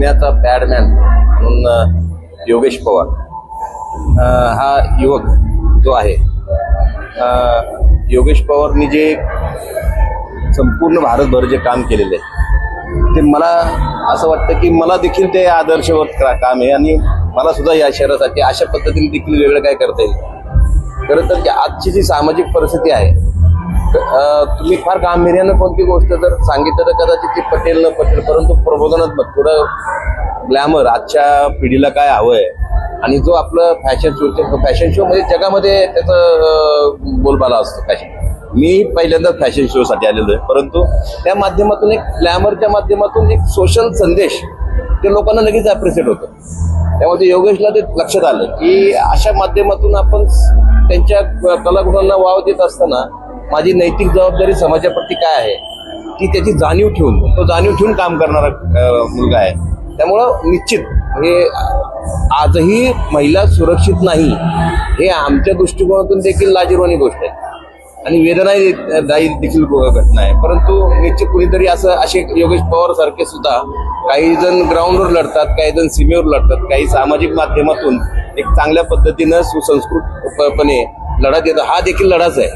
पुण्याचा पॅडमॅन म्हणून योगेश पवार. हा युवक जो आहे योगेश पवारनी जे संपूर्ण भारतभर जे काम केलेलं आहे ते मला असं वाटतं की मला देखील ते आदर्शवत काम आहे आणि मला सुद्धा या शहरासाठी अशा पद्धतीने देखील वेगळं काय करता येईल. खरं तर आजची जी सामाजिक परिस्थिती आहे तुम्ही फार गांभीर्यानं कोणती गोष्ट जर सांगितलं तर कदाचित ती पटेल न पटेल परंतु प्रबोधनात्मक थोडं ग्लॅमर आजच्या पिढीला काय हवंय. आणि जो आपलं फॅशन शो फॅशन शो म्हणजे जगामध्ये त्याचं बोलबाला असतो फॅशन मी पहिल्यांदा फॅशन शो साठी आलेलो आहे परंतु त्या माध्यमातून एक ग्लॅमरच्या माध्यमातून एक सोशल संदेश ते लोकांना लगेच अप्रिशिएट होतं. त्यामध्ये योगेशला ते लक्षात आलं की अशा माध्यमातून आपण त्यांच्या कलागुणांना वाव देत असताना माझी नैतिक जबाबदारी समाजाप्रती काय आहे ती त्याची जाणीव ठेवून तो जाणीव ठेवून काम करणारा मुलगा आहे. त्यामुळं निश्चित हे आजही महिला सुरक्षित नाही हे आमच्या दृष्टिकोनातून देखील लाजीरवाणी गोष्ट आहे. आणि वेदनाही दायी देखील घटना आहे. परंतु निश्चित कुणीतरी असं असे योगेश पवार सारखे सुद्धा काही जण ग्राउंडवर लढतात काही जण सीमेवर लढतात काही सामाजिक माध्यमातून एक चांगल्या पद्धतीनं सुसंस्कृतपणे लढा देतात हा देखील लढाच आहे.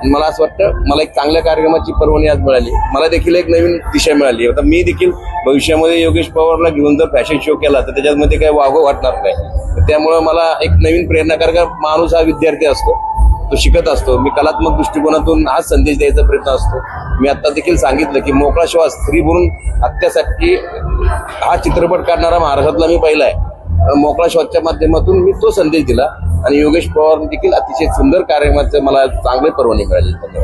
आणि मला असं वाटतं मला एक चांगल्या कार्यक्रमाची परवानगी आज मिळाली. मला देखील एक नवीन दिशा मिळाली. आता मी देखील भविष्यामध्ये योगेश पवारला घेऊन जर फॅशन शो केला तर त्याच्यामध्ये काही वागव वाटणार नाही. त्यामुळं मला एक नवीन प्रेरणाकारक माणूस हा विद्यार्थी असतो. तो शिकत असतो. मी कलात्मक दृष्टिकोनातून हाच संदेश द्यायचा प्रयत्न असतो. मी आता देखील सांगितलं की मोकळा श्वास स्त्री म्हणून हत्यासाठी हा चित्रपट काढणारा महाराष्ट्रातला मी पहिला आहे. मोकळा श्वासच्या माध्यमातून मी तो संदेश दिला. आणि योगेश पवार देखील अतिशय सुंदर कार्यक्रमाचं मला चांगले परवाने मिळाले. धन्यवाद.